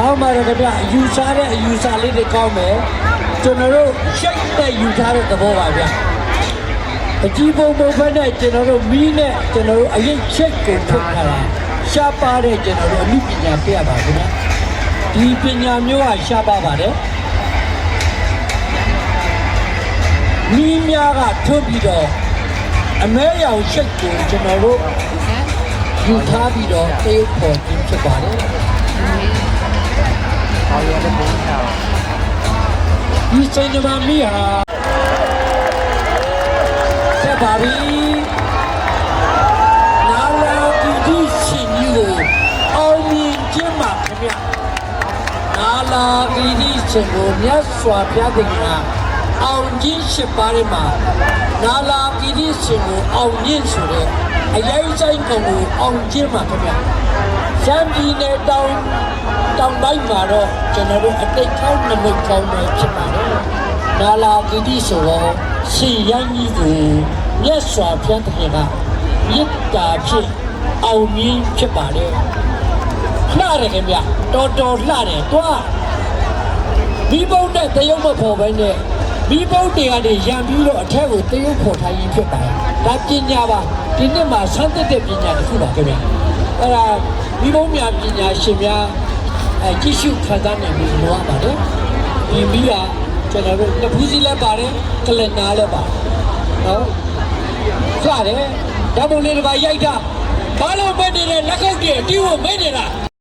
ကောင်းပါတယ်ခင်ဗျအယူစားတဲ့အယူစားလေးတွေကောင်းမယ်ကျွန်တော်တို့ရှိတ်တဲ့ယူထားတဲ့သဘောပါဗျအကြီးပုံပုံဖက်နဲ့ကျွန်တော်တို့မီးနဲ့ကျွန်တော်တို့အရင်ချိတ်ကိုထုတ်ထားတာရှားပါတဲ့ကျွန်တော်တို့အမှုပညာပြရပါခင်ဗျဒီပညာမျိုးကရှားပါပါတယ်မီးများကထုတ်ပြီးတော့အမဲရောင်ရှိတ်ကိုကျွန်တော်တို့ယူထားပြီးတော့တေးပေါ်ခြင်းဖြစ်ပါတယ် ဘာလို့လဲဘုန်းကြီးက ဒီစိန်ကမာမိဟာဆက်ပါပြီနာလာဒီဒီရှင်ကြီးကိုအောင်မြင်ခြင်းပါခင်ဗျနာလာဒီဒီရှင်ကိုမြတ်စွာဘုရားသခင်ကအောင်ခြင်းရှိပါတယ်မှာနာလာဒီဒီရှင်ကိုအောင်ခြင်းဆိုတဲ့အရေးစိတ်ကိုအောင်ခြင်းပါခင်ဗျ ရှမ်းပြည်နယ်တောင်တောင်ပိုင်းမှာတော့ကျွန်တော်တို့အတိတ်ကောင်းနမိတ်ကောင်းတွေဖြစ်ပါတယ်နာလာဂီတိဆိုတော့ရှင်ရန်ကြီးကိုမြတ်စွာဘုရားသခင်ကမေတ္တာဖြင့်အောင်မြင်ဖြစ်ပါတယ်လှတယ်ခင်ဗျတော်တော်လှတယ်တွားမိဘုံနဲ့တယုံမဖော်ဘဲနဲ့မိဘုံတွေကနေရံပြီးတော့အထက်ကိုတယုံဖော်ထားရင်ဖြစ်ပါတယ်ဒါပညာပါဒီနှစ်မှာဆန်းသက်တဲ့ပညာတစ်ခုပါခင်ဗျအဲ့ဒါ မိဘုံများပညာရှင်များအဲကြည့်ရှုခံစားနိုင်ပြီးလိုအပ်ပါတယ်ဒီမီးကကျွန်တော်တို့နှစ်ဖူးစီလည်းပါတယ်ကလနာလည်းပါတယ်နော်ဖရတယ်ဓာတ်ပုံလေးတစ်ပါးရိုက်တာဘာလို့မဲ့နေလဲလက်ကုပ်ကြီးအတီးကိုမဲ့နေလား